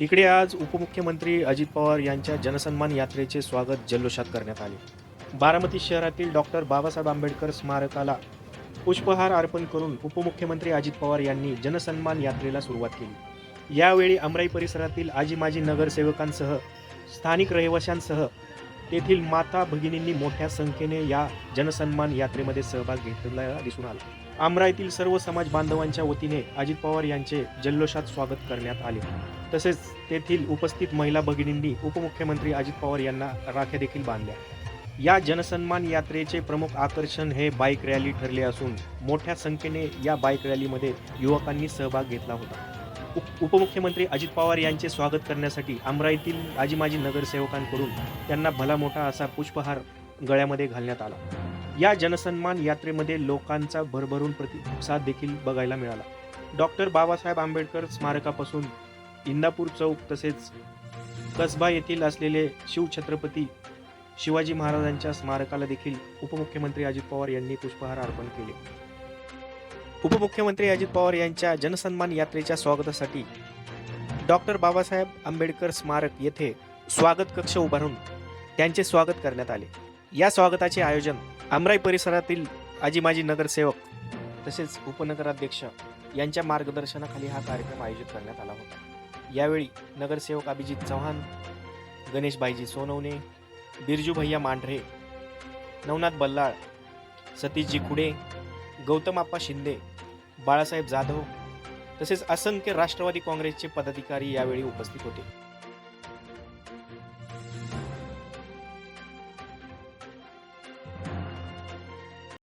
इकडे आज उपमुख्यमंत्री अजित पवार यांच्या जनसन्मान यात्रेचे स्वागत जल्लोषात करण्यात आले. बारामती शहरातील डॉक्टर बाबासाहेब आंबेडकर स्मारकाला पुष्पहार अर्पण करून उपमुख्यमंत्री अजित पवार यांनी जनसन्मान यात्रेला सुरुवात केली. यावेळी अमराई परिसरातील आजी माजी नगरसेवकांसह स्थानिक रहिवाशांसह तेथील माता भगिनींनी मोठ्या संख्येने या जनसन्मान यात्रेमध्ये सहभाग घेतलेला दिसून आला. आमराईतील सर्व समाज बांधवांच्या वतीने अजित पवार यांचे जल्लोषात स्वागत करण्यात आले. तसेच तेथील उपस्थित महिला भगिनींनी उपमुख्यमंत्री अजित पवार यांना राख्या देखील बांधल्या. या जनसन्मान यात्रेचे प्रमुख आकर्षण हे बाईक रॅली ठरले असून मोठ्या संख्येने या बाईक रॅलीमध्ये युवकांनी सहभाग घेतला होता. उप उपमुख्यमंत्री अजित पवार यांचे स्वागत करण्यासाठी अमराईतील आजी माजी नगरसेवकांकडून त्यांना भला मोठा असा पुष्पहार गळ्यामध्ये घालण्यात आला. या जनसन्मान यात्रेमध्ये लोकांचा भरभरून प्रतिसाद देखील बघायला मिळाला. डॉक्टर बाबासाहेब आंबेडकर स्मारकापासून इंदापूर चौक तसेच कसबा येथील असलेले शिवछत्रपती शिवाजी महाराजांच्या स्मारकाला देखील उपमुख्यमंत्री अजित पवार यांनी पुष्पहार अर्पण केले. उपमुख्यमंत्री अजित पवार यांच्या जनसन्मान यात्रेच्या स्वागतासाठी डॉक्टर बाबासाहेब आंबेडकर स्मारक येथे स्वागत कक्ष उभारून त्यांचे स्वागत करण्यात आले. या स्वागताचे आयोजन आमराई परिसरातील आजी माजी नगरसेवक तसेच उपनगराध्यक्ष यांच्या मार्गदर्शनाखाली हा कार्यक्रम आयोजित करण्यात आला होता. यावेळी नगरसेवक अभिजित चव्हाण गणेश भाईजी सोनवणे बिरजू भैया मांढरे नवनाथ बल्लाळ सतीशजी खुडे गौतम आप्पा शिंदे बाळासाहेब जाधव तसेच असंख्य राष्ट्रवादी काँग्रेसचे पदाधिकारी यावेळी उपस्थित होते.